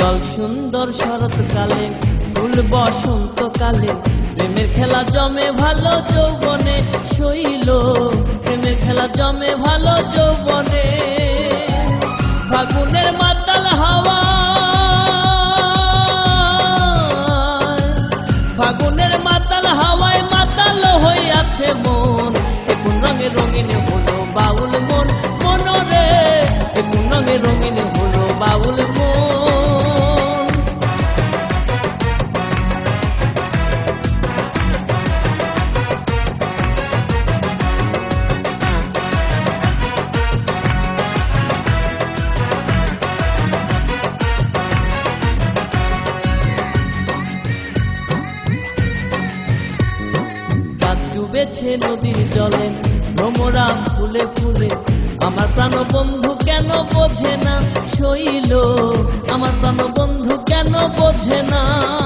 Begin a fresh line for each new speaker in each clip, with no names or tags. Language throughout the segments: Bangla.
লাল সুন্দর শরৎকালে, ফুল বসন্তকালে। প্রেমের খেলা জমে ভালো যৌবনে, শৈল। প্রেমের খেলা জমে ভালো যৌবনে। ফাগুনের মাতাল হাওয়া। ফাগুনের মাতাল হাওয়ায় মাতাল হইয়াছে মন। এখন রঙে রঙিন হলো বাউল মন। চাঁদ নদীর জলে ভ্রমরা ফুলে ফুলে। আমার প্রাণ বন্ধু কেন বোঝে না? শৈল, আমার প্রাণ বন্ধু কেন বোঝে না?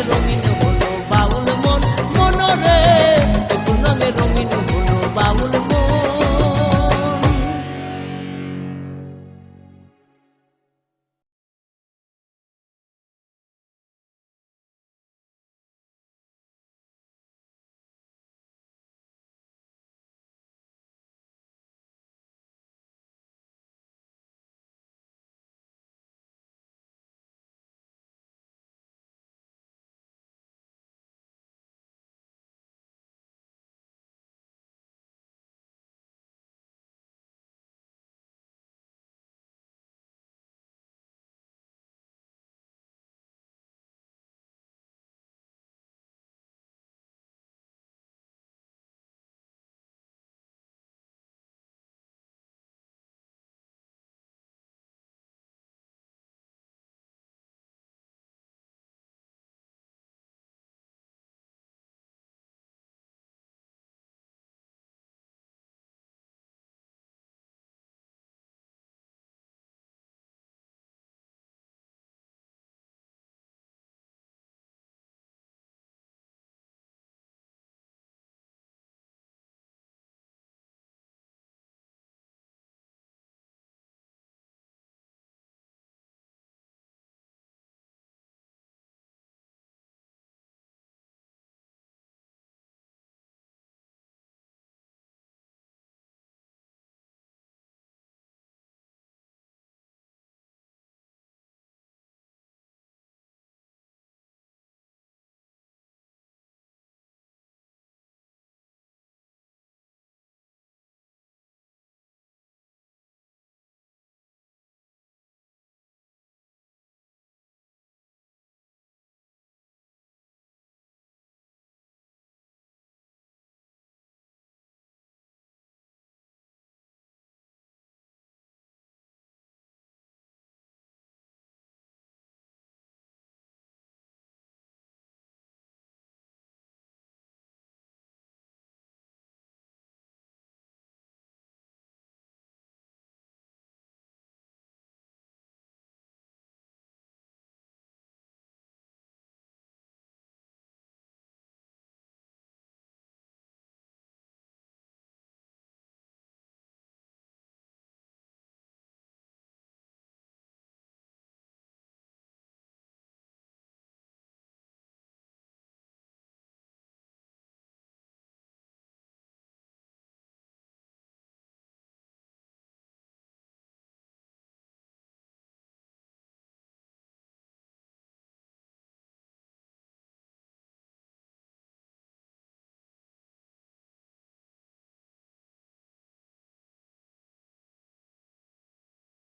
রঙে রঙিন হলো বাউল মন। মনরে কোন রঙে রঙিন হলো বাউল মন।